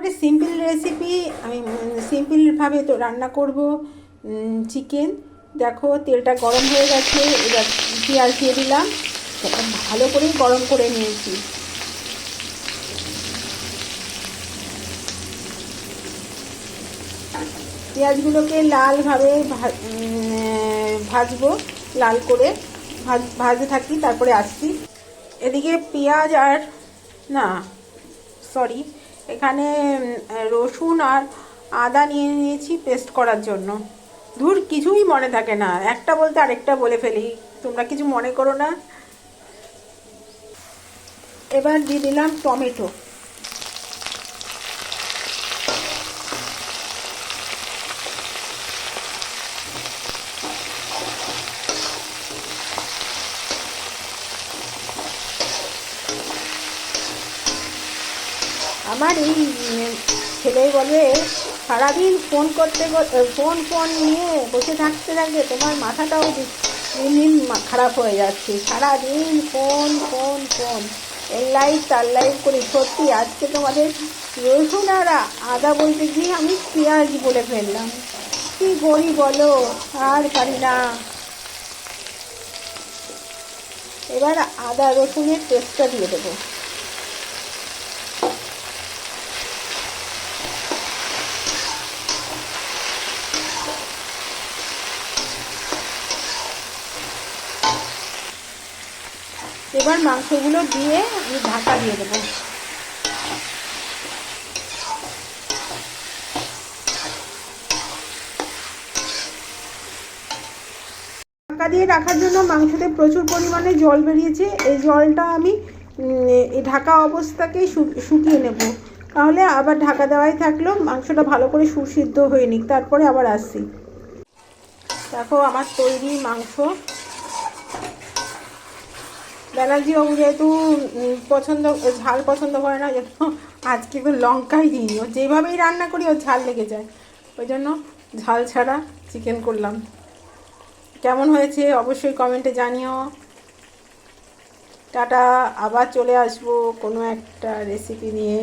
একেবারে simple recipe, আমি সিম্পলভাবে তো রান্না করব চিকেন। দেখো, তেলটা গরম হয়ে গেছে, এবার পেঁয়াজ দিয়ে দিলাম। ভালো করে গরম করে নিয়েছি। পেঁয়াজগুলোকে লালভাবে ভাজবো, লাল করে। ভাজ ভাজতে থাকি, তারপরে আসছি। এদিকে পেঁয়াজ আর, না সরি এখানে রসুন আর আদা নিয়ে নিয়েছি পেস্ট করার জন্য। ধুর, কিছুই মনে থাকে না। একটা বলতে আরেকটা বলে ফেলি। তোমরা কিছু মনে করো না? এবার দিয়ে দিলাম টমেটো। আমার এই ছেলে বলে, সারাদিন ফোন করতে ফোন ফোন নিয়ে বসে থাকতে থাকতে তোমার মাথাটাও দিন দিন খারাপ হয়ে যাচ্ছে। সারাদিন ফোন ফোন ফোন। এই লাইফ তার লাইফ করে। সত্যি, আজকে তোমাদের রসুন আর আদা বলতে গিয়ে আমি পেঁয়াজ বলে ফেললাম। কি করি বলো? আর পারি না। এবার আদা রসুনের পেস্টটা দিয়ে দেবো। এবার মাংসগুলো দিয়ে আমি ঢাকা দিয়ে দেবো। ঢাকা দিয়ে রাখার জন্য মাংসতে প্রচুর পরিমাণে জল বেরিয়েছে। এই জলটা আমি ঢাকা অবস্থাকেই শুকিয়ে নেব। তাহলে আবার ঢাকা দেওয়াই থাকল, মাংসটা ভালো করে সুসিদ্ধ হয়ে নিক, তারপরে আবার আসছি। দেখো আমার তৈরি মাংস। ব্যানার্জি বাবু যেহেতু পছন্দ, ঝাল পছন্দ করে না জন্য আজকে তো লঙ্কাই দিইনি। ও যেভাবেই রান্না করি ও ঝাল লেগে যায়। ওই জন্য ঝাল ছাড়া চিকেন করলাম। কেমন হয়েছে অবশ্যই কমেন্টে জানিও। টাটা, আবার চলে আসব কোনো একটা রেসিপি নিয়ে।